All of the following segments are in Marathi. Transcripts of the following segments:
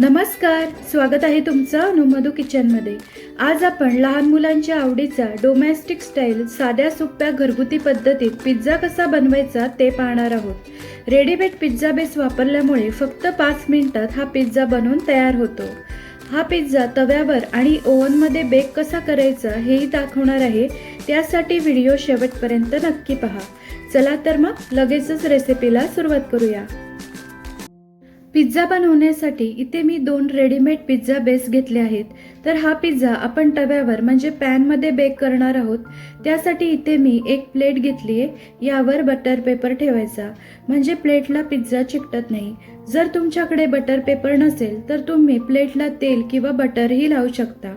नमस्कार स्वागत आहे तुमचं अनुमधू किचनमध्ये. आज आपण लहान मुलांच्या आवडीचा डोमेस्टिक स्टाईल साध्या सोप्या घरगुती पद्धतीत पिझ्झा कसा बनवायचा ते पाहणार आहोत. रेडीमेड पिझ्झा बेस वापरल्यामुळे फक्त पाच मिनिटात हा पिझ्झा बनवून तयार होतो. हा पिझ्झा तव्यावर आणि ओव्हनमध्ये बेक कसा करायचा हेही दाखवणार आहे. त्यासाठी व्हिडिओ शेवटपर्यंत नक्की पहा. चला तर मग लगेचच रेसिपीला सुरुवात करूया. पिझ्झा बनवण्यासाठी इथे मी दोन रेडीमेड पिझ्झा बेस घेतले आहेत. तर हा पिझ्झा आपण तव्यावर म्हणजे पॅनमध्ये बेक करणार आहोत. त्यासाठी इथे मी एक प्लेट घेतली आहे. यावर बटर पेपर ठेवायचा. म्हणजे प्लेटला पिझ्झा चिकटत नाही. जर तुमच्याकडे बटर पेपर नसेल तर तुम्ही प्लेटला तेल किंवा बटरही लावू शकता.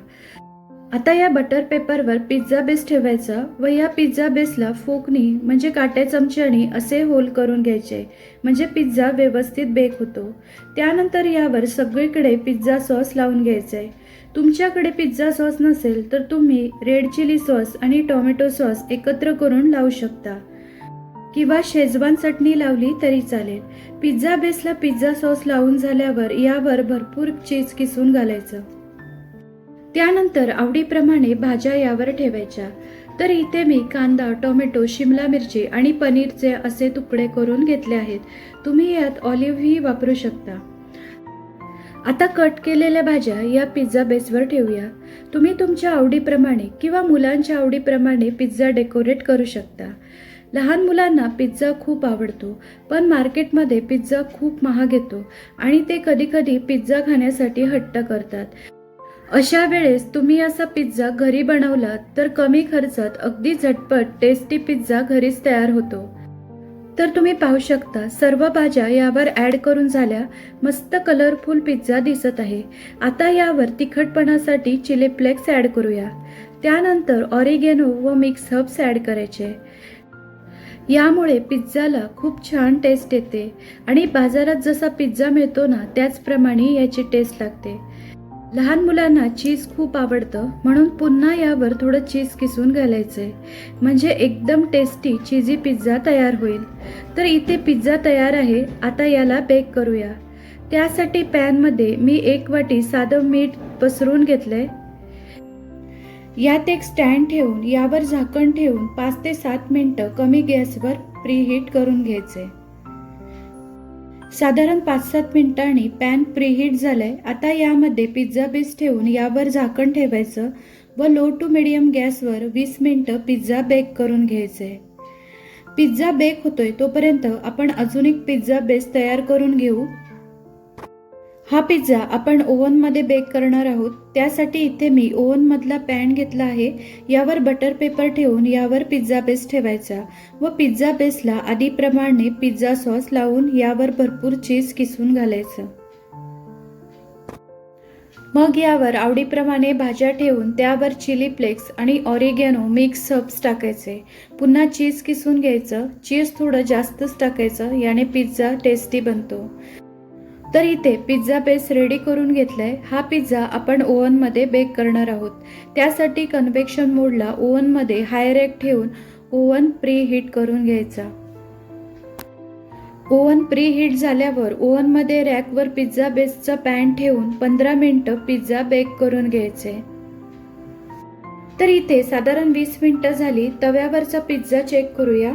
आता या बटर पेपरवर पिझ्झा बेस ठेवायचा व या पिझ्झा बेसला फोकनी म्हणजे काट्या चमच्यानी असे होल करून घ्यायचे म्हणजे पिझ्झा व्यवस्थित बेक होतो. त्यानंतर यावर सगळीकडे पिझ्झा सॉस लावून घ्यायचा आहे तुमच्याकडे पिझ्झा सॉस नसेल तर तुम्ही रेड चिली सॉस आणि टोमॅटो सॉस एकत्र करून लावू शकता. किंवा शेजवान चटणी लावली तरी चालेल. पिझ्झा बेसला पिझ्झा सॉस लावून झाल्यावर यावर भरपूर चीज किसून घालायचं. त्यानंतर आवडीप्रमाणे भाज्या यावर ठेवायच्या. तर इथे मी कांदा टोमॅटो शिमला मिरची आणि पनीरचे असे तुकडे करून घेतले आहेत. तुम्ही यात ऑलिव्हही वापरू शकता. आता कट केलेल्या भाज्या या पिझ्झा बेसवर ठेवूया. तुम्ही तुमच्या आवडीप्रमाणे किंवा मुलांच्या आवडीप्रमाणे पिझ्झा डेकोरेट करू शकता. लहान मुलांना पिझ्झा खूप आवडतो पण मार्केटमध्ये पिझ्झा खूप महाग येतो आणि ते कधीकधी पिझ्झा खाण्यासाठी हट्ट करतात. अशा वेळेस तुम्ही असा पिझ्झा घरी बनवला तर कमी खर्चात अगदी झटपट टेस्टी पिझ्झा घरीच तयार होतो. तर तुम्ही पाहू शकता सर्व भाज्या यावर ॲड करून झाल्या मस्त कलरफुल पिझ्झा दिसत आहे. आता यावर तिखटपणासाठी चिली फ्लेक्स ॲड करूया. त्यानंतर ऑरिगेनो व मिक्स हब्स ॲड करायचे. यामुळे पिझ्झाला खूप छान टेस्ट येते आणि बाजारात जसा पिझ्झा मिळतो ना त्याचप्रमाणे याची टेस्ट लागते. लहान मुलांना चीज खूप आवडतं म्हणून पुन्हा यावर थोडं चीज किसून घालायचंय. म्हणजे एकदम टेस्टी चीजी पिझ्झा तयार होईल. तर इथे पिझ्झा तयार आहे आता याला बेक करूया. त्यासाठी पॅनमध्ये मी एक वाटी साधं मीठ पसरून घेतलंय. यात एक स्टँड ठेवून यावर झाकण ठेवून पाच ते सात मिनटं कमी गॅसवर प्रीहीट करून घ्यायचे साधारण पाच सात मिनिटांनी पॅन प्रीहीट आहे आता यामध्ये पिझ्झा बेस ठेवून यावर झाकण ठेवायचं व लो टू मिडियम गॅसवर वीस मिनटं पिझ्झा बेक करून घ्यायचे. पिझ्झा बेक होतोय तोपर्यंत आपण अजून एक पिझ्झा बेस तयार करून घेऊ. हा पिझ्झा आपण ओव्हनमध्ये बेक करणार आहोत. त्यासाठी इथे मी ओव्हनमधला पॅन घेतला आहे. यावर बटर पेपर ठेवून यावर पिझ्झा बेस ठेवायचा. व पिझ्झा बेसला आधीप्रमाणे पिझ्झा सॉस लावून यावर भरपूर चीज किसून घालायचं. मग यावर आवडीप्रमाणे भाज्या ठेवून त्यावर चिली फ्लेक्स आणि ऑरिगॅनो मिक्स हर्ब्स टाकायचे. पुन्हा चीज किसून घ्यायचं. चीज थोडं जास्तच टाकायचं. याने पिझ्झा टेस्टी बनतो. तर इथे पिझ्झा बेस रेडी करून घेतलाय. हा पिझ्झा आपण ओव्हनमध्ये बेक करणार आहोत. त्यासाठी कन्व्हेक्शन मोडला ओव्हनमध्ये हाय रॅक ठेवून ओव्हन प्री हीट करून घ्यायचा. ओव्हन प्री हीट झाल्यावर ओव्हनमध्ये रॅकवर पिझ्झा बेसचा पॅन ठेवून पंधरा मिनटं पिझ्झा बेक करून घ्यायचे. तर इथे साधारण वीस मिनिटं झाली. तव्यावरचा पिझ्झा चेक करूया.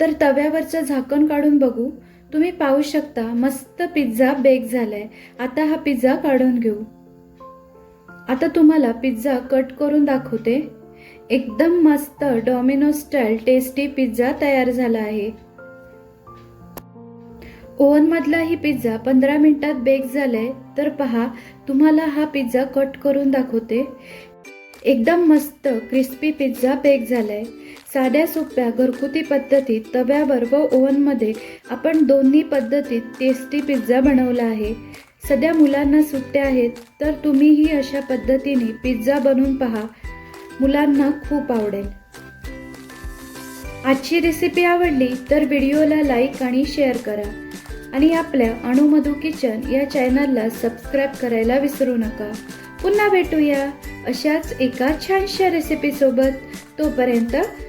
तर तव्यावरचं झाकण काढून बघू. तुम्ही पाहू शकता मस्त पिझ्झा बेक झालाय. आता हा पिझ्झा काढून घेऊ. आता तुम्हाला पिझ्झा कट करून दाखवते. एकदम मस्त डॉमिनो स्टाईल टेस्टी पिझ्झा तयार झाला आहे. ओव्हन मधला ही पिझ्झा पंधरा मिनिटात बेक झालाय. तर पहा तुम्हाला हा पिझ्झा कट करून दाखवते. एकदम मस्त क्रिस्पी पिझ्झा बेक झालाय. साध्या सोप्या घरगुती पद्धतीत तव्यावर व ओव्हनमध्ये आपण दोन्ही पद्धतीत टेस्टी पिझ्झा बनवला आहे. सध्या मुलांना सुट्ट्या आहेत तर तुम्हीही अशा पद्धतीने पिझ्झा बनवून पहा. मुलांना खूप आवडेल. आजची रेसिपी आवडली तर व्हिडिओला लाईक आणि शेअर करा. आणि आपल्या अणुमधू किचन या चॅनलला सबस्क्राईब करायला विसरू नका. पुन्हा भेटूया अशाच एका छानशा रेसिपीसोबत तोपर्यंत